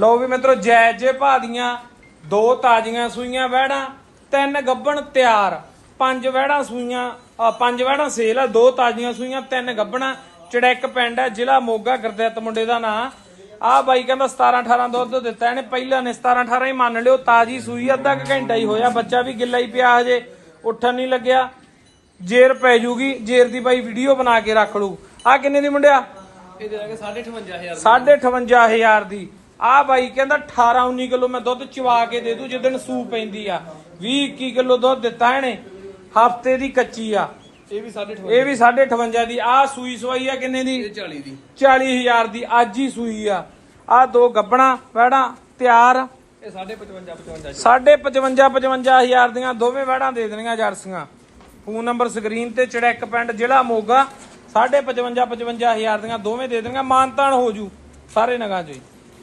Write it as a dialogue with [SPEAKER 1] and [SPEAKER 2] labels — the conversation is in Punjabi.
[SPEAKER 1] ਲਓ ਵੀ ਮਿੱਤਰੋ ਜੈ ਜੇ ਭਾ ਦੀਆਂ ਦੋ ਤਾਜ਼ੀਆਂ ਸੂਈਆਂ ਵਹਿੜਾਂ ਤਿੰਨ ਗੱਬਣ ਤਿਆਰ ਪੰਜ ਵਹਿੜਾਂ ਸੂਈਆਂ ਪੰਜ ਵਹਿੜਾਂ ਸੇਲ ਆ ਦੋ ਤਾਜ਼ੀਆਂ ਸੂਈਆਂ ਤਿੰਨ ਗੱਬਣਾ। ਚੜੈਕ ਪਿੰਡ ਹੈ ਜ਼ਿਲ੍ਹਾ ਮੋਗਾ ਗੁਰਦਿੱਤ ਮੁੰਡੇ ਦਾ ਨਾਂ। ਆ ਬਾਈ ਕਹਿੰਦਾ 17 18 ਦੁੱਧ ਦਿੱਤਾ ਇਹਨੇ ਪਹਿਲਾਂ ਨੇ 17 18 ਹੀ ਮੰਨ ਲਿਓ ਤਾਜ਼ੀ ਸੂਈ ਅੱਧਾ ਕੁ ਘੰਟਾ ਹੀ ਹੋਇਆ ਬੱਚਾ ਵੀ ਗਿੱਲਾ ਹੀ ਪਿਆ ਹਜੇ ਉੱਠਣ ਨਹੀਂ ਲੱਗਿਆ। ਜੇਰ ਪੈ ਜੂਗੀ ਜੇਰ ਦੀ ਬਾਈ ਵੀਡੀਓ ਬਣਾ ਕੇ ਰੱਖ ਲੂ ਆ ਕਿੰਨੇ ਦੀ ਮੁੰਡਿਆ?
[SPEAKER 2] ਇਹ ਦੇ। ਦਾਂਗੇ 58500
[SPEAKER 1] 58500 ਦੀ। ਆ ਬਾਈ ਕਹਿੰਦਾ 18 19 ਕਿਲੋ ਮੈਂ ਦੁੱਧ ਚਵਾ ਕੇ ਦੇ ਦੂ ਜਿੱਦਣ ਸੂ ਪੈਂਦੀ ਆ। 20 21 ਕਿਲੋ ਦੁੱਧ ਦਿੱਤਾ ਇਹਨੇ। ਹਫ਼ਤੇ ਦੀ ਕੱਚੀ ਆ।
[SPEAKER 2] ਇਹ ਵੀ 58500
[SPEAKER 1] ਇਹ ਵੀ 58 ਦੀ। ਆ ਸੂਈ ਸਵਾਈ ਆ ਕਿੰਨੇ ਦੀ?
[SPEAKER 2] ਇਹ 40 ਦੀ।
[SPEAKER 1] 40000 ਦੀ। ਅੱਜ ਹੀ ਸੂਈ ਆ। ਆ ਦੋ ਗੱਬਣਾ ਵੈੜਾਂ ਤਿਆਰ।
[SPEAKER 2] ਇਹ 55 55
[SPEAKER 1] ਸਾਢੇ 55 55000 ਦੀਆਂ ਦੋਵੇਂ ਵੈੜਾਂ ਦੇ ਦੇਣੀਆਂ ਜਰਸੀਆਂ। ਫੋਨ ਨੰਬਰ ਸਕਰੀਨ ਤੇ ਚੜੈਕ ਪਿੰਡ ਜ਼ਿਲ੍ਹਾ ਮੋਗਾ। ਸਾਢੇ 55 55000 ਦੀਆਂ ਦੋਵੇਂ ਦੇ ਦੇਣੀਆਂ। ਮਾਨਤਾਨ ਹੋ ਜੂ। ਸਾਰੇ ਨਗਾਂ ਚੋਂ